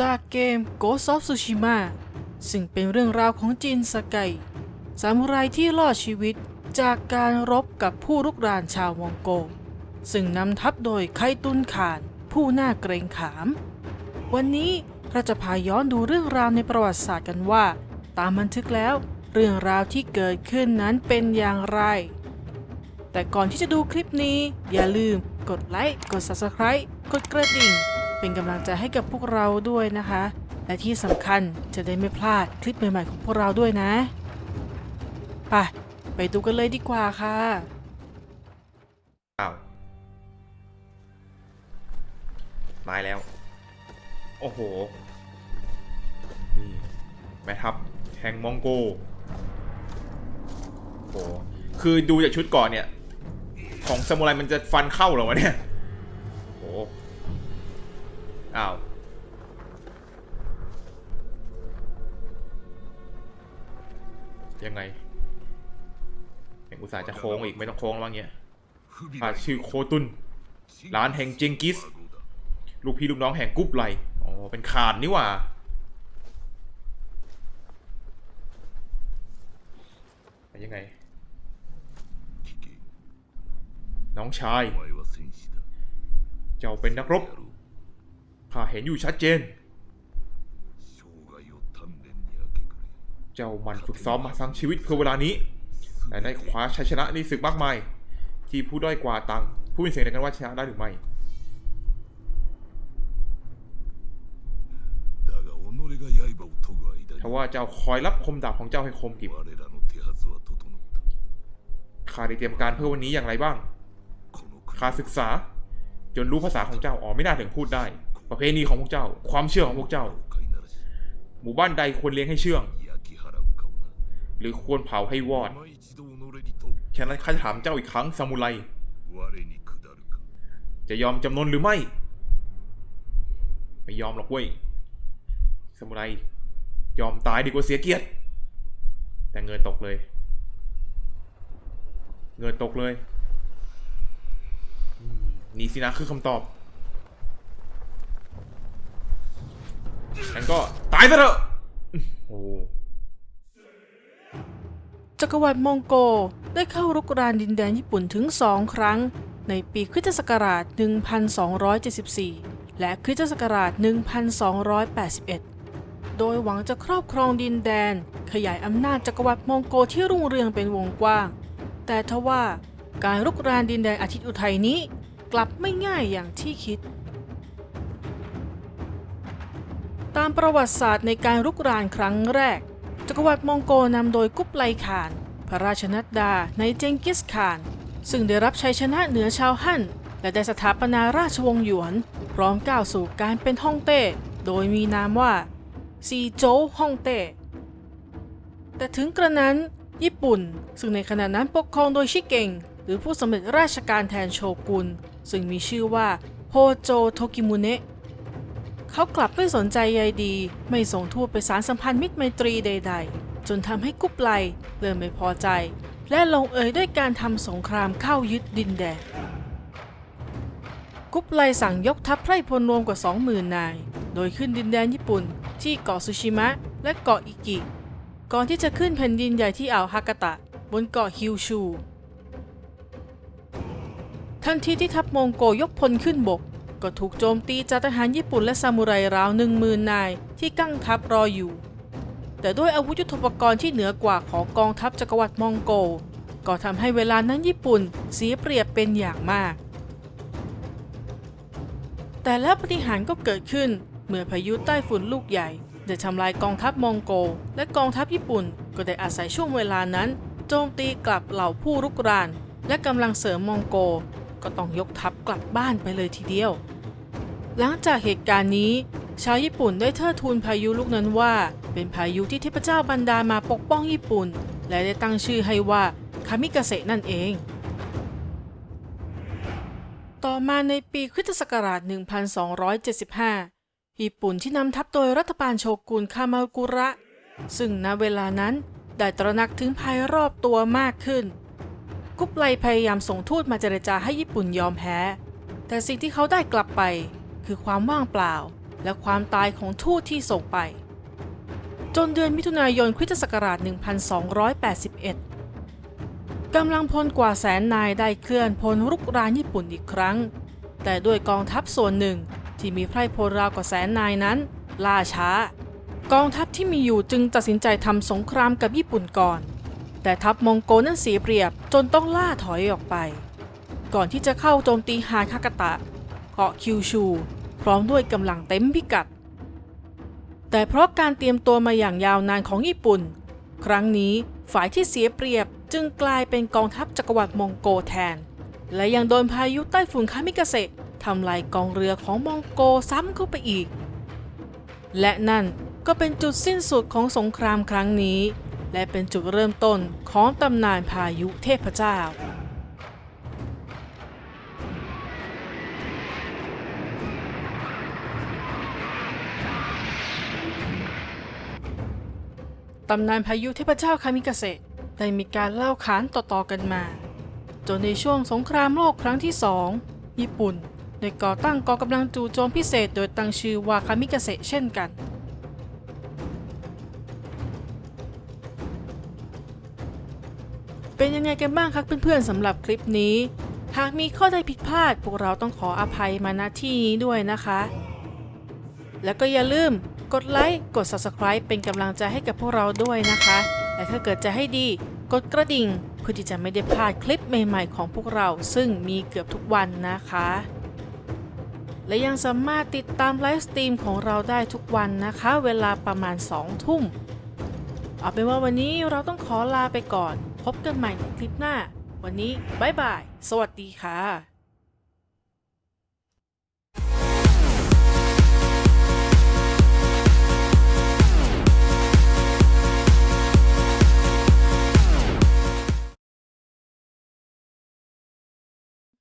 จากเกม Ghost of Tsushima ซึ่งเป็นเรื่องราวของจินสไกซามูไรที่รอดชีวิตจากการรบกับผู้รุกรานชาวมองโก ซึ่งนำทัพโดยไคตุนขานผู้น่าเกรงขาม วันนี้เราจะพาย้อนดูเรื่องราวในประวัติศาสตร์กันว่า ตามบันทึกแล้วเรื่องราวที่เกิดขึ้นนั้นเป็นอย่างไร แต่ก่อนที่จะดูคลิปนี้ อย่าลืมกดไลค์ กด Subscribe กดกระดิ่ง เป็นกำลังใจให้กับพวกเราด้วยนะคะ และที่สำคัญจะได้ไม่พลาดคลิปใหม่ๆของพวกเราด้วยนะไปไปดูกันเลยดีกว่าค่ะอ้าวตาแล้ว โอ้โหนี่แม่ทัพแห่งมองโกโอ้โหคือดูจากชุดก่อนเนี่ย ของซามูไรมันจะฟันเข้าเหรอวะเนี่ย อ้าวยังไงเห็อุตส่าห์จะโค้งอีกไม่ต้องโค้งแล้วเงี้ยผ่าชื่อโคตุนร้านแห่งเจงกิส ลูกพี่ลูกน้องแห่งกุ๊บไลอ๋อเป็นขาดนี่ว่ายังไง น้องชาย เจ้าเป็นนักรบ ข้าเห็นอยู่ชัดเจน เจ้ามันฝึกซ้อมมาทั้งชีวิตเพื่อเวลานี้แต่ได้คว้าชัยชนะในศึกมากมาย ที่ผู้ด้อยกว่าต่างผู้มีเสียงในกันว่าชนะได้หรือไม่ถ้าว่าเจ้าคอยรับคมดาบของเจ้าให้คมกิบข้าได้เตรียมการเพื่อวันนี้อย่างไรบ้างข้าศึกษา จนรู้ภาษาของเจ้าอ๋อไม่น่าถึงพูดได้ ประเพณีของพวกเจ้า ความเชื่อของพวกเจ้า หมู่บ้านใดควรเลี้ยงให้เชื่อง หรือควรเผาให้วอดฉะนั้นข้าจะถามเจ้าอีกครั้งซามูไร จะยอมจำนนหรือไม่ ไม่ยอมหรอกเว้ยซามูไร ยอมตายดีกว่าเสียเกียรติ แต่เงินตกเลย เงินตกเลย นี่สินะคือคำตอบ งั้นก็ตายซะเถอะโอ้จักรวรรดิมองโกได้เข้ารุกรานดินแดนญี่ปุ่นถึงสองครั้ง ในปีคริสตศักราช 1274 และคริสตศักราช 1281 โดยหวังจะครอบครองดินแดน ขยายอำนาจจักรวรรดิมองโกที่รุ่งเรืองเป็นวงกว้าง แต่ทว่าการรุกรานดินแดนอาทิตย์อุทัยนี้ กลับไม่ง่ายอย่างที่คิด ตามประวัติศาสตร์ในการรุกรานครั้งแรก จักรวรรดิมองโกนำโดยกุบไลขาน พระราชนัดดาในเจงกิสขาน ซึ่งได้รับชัยชนะเหนือชาวฮั่น และได้สถาปนาราชวงศ์หยวน พร้อมก้าวสู่การเป็นฮ่องเต้ โดยมีนามว่าซีโจฮ่องเต้ แต่ถึงกระนั้น ญี่ปุ่น ซึ่งในขณะนั้นปกครองโดยชิเกงหรือผู้สำเร็จราชการแทนโชกุน ซึ่งมีชื่อว่าโฮโจโทกิมุเนะ เขากลับไม่สนใจใยดี ไม่ส่งทูตไปสารสัมพันธ์มิตรไมตรีใด ๆ จนทำให้กุบไลเริ่มไม่พอใจ และลงเอยด้วยการทำสงครามเข้ายึดดินแดนกุบไลสั่งยกทัพไพร่พลรวมกว่า 20,000 นาย โดยขึ้นดินแดนญี่ปุ่น ที่เกาะซูชิมะ และเกาะอิกิ ก่อนที่จะขึ้นแผ่นดินใหญ่ที่อ่าวฮากาตะ บนเกาะฮิวชู ทันทีที่ทัพมองโกยกพลขึ้นบก ก็ถูกโจมตีจากทหารญี่ปุ่นและซามูไรราวหนึ่งมืนนายที่กั้งทัพรออยู่ แต่ด้วยอาวุธยุทโธปกรณ์ที่เหนือกว่าของกองทัพจักรวรรดิมองโกก็ทำให้เวลานั้นญี่ปุ่นเสียเปรียบเป็นอย่างมาก แต่แล้วปฏิหารก็เกิดขึ้นเมื่อพายุใต้ฝุ่นลูกใหญ่ได้ทำลายกองทัพมองโก และกองทัพญี่ปุ่นก็ได้อาศัยช่วงเวลานั้น โจมตีกลับเหล่าผู้รุกราน และกำลังเสริมมองโก ก็ต้องยกทัพกลับบ้านไปเลยทีเดียว หลังจากเหตุการณ์นี้ชาวญี่ปุ่นได้เทิดทูนพายุลูกนั้นว่า เป็นพายุที่เทพเจ้าบันดาลมาปกป้องญี่ปุ่น และได้ตั้งชื่อให้ว่าคามิกาเสะนั่นเอง ต่อมาในปีคริสตศักราช 1275 ญี่ปุ่นที่นำทัพโดยรัฐบาลโชกุนคามากุระ ซึ่งณเวลานั้นได้ตระหนักถึงภัยรอบตัวมากขึ้น กุบไลพยายามส่งทูตมาเจรจาให้ญี่ปุ่นยอมแพ้ แต่สิ่งที่เขาได้กลับไป คือความว่างเปล่า และความตายของทูตที่ส่งไป จนเดือนมิถุนายนคริสตศักราช 1281 กำลังพลกว่าแสนนายได้เคลื่อนพลรุกรานญี่ปุ่นอีกครั้ง แต่ด้วยกองทัพส่วนหนึ่งที่มีไพร่พลราวกว่าแสนนายนั้น ล่าช้า กองทัพที่มีอยู่จึงตัดสินใจทำสงครามกับญี่ปุ่นก่อน แต่ทัพมองโกนั้นเสียเปรียบจนต้องล่าถอยออกไป ก่อนที่จะเข้าโจมตีฮานคากตะเกาะคิวชู พร้อมด้วยกำลังเต็มพิกัด แต่เพราะการเตรียมตัวมาอย่างยาวนานของญี่ปุ่น ครั้งนี้ฝ่ายที่เสียเปรียบจึงกลายเป็นกองทัพจักรวรรดิมองโกแทน และยังโดนพายุใต้ฝุ่นคามิกาเซะทำลายกองเรือของมองโกซ้ำเข้าไปอีก และนั่นก็เป็นจุดสิ้นสุดของสงครามครั้งนี้ และเป็นจุดเริ่มต้นของตำนานพายุเทพเจ้า ตำนานพายุเทพเจ้าคามิกาเซะได้มีการเล่าขานต่อๆกันมา จนในช่วงสงครามโลกครั้งที่สองญี่ปุ่นได้ก่อตั้งกองกำลังจู่โจมพิเศษโดยตั้งชื่อว่าคามิกาเซะเช่นกัน เป็นยังไงกันบ้างครับเพื่อนๆสำหรับคลิปนี้ หากมีข้อใดผิดพลาด พวกเราต้องขออภัยมาณที่นี้ด้วยนะคะ แล้วก็อย่าลืมกดไลค์กด Subscribe เป็นกำลังใจให้กับพวกเราด้วยนะคะ และถ้าเกิดจะให้ดีกดกระดิ่งเพื่อที่จะไม่ได้พลาดคลิปใหม่ๆของพวกเราซึ่งมีเกือบทุกวันนะคะ และยังสามารถติดตามไลฟ์สตรีมของเราได้ทุกวันนะคะ เวลาประมาณ 2 ทุ่ม เอาเป็นว่าวันนี้เราต้องขอลาไปก่อน พบกันใหม่ในคลิปหน้า วันนี้บ๊ายบาย สวัสดีค่ะ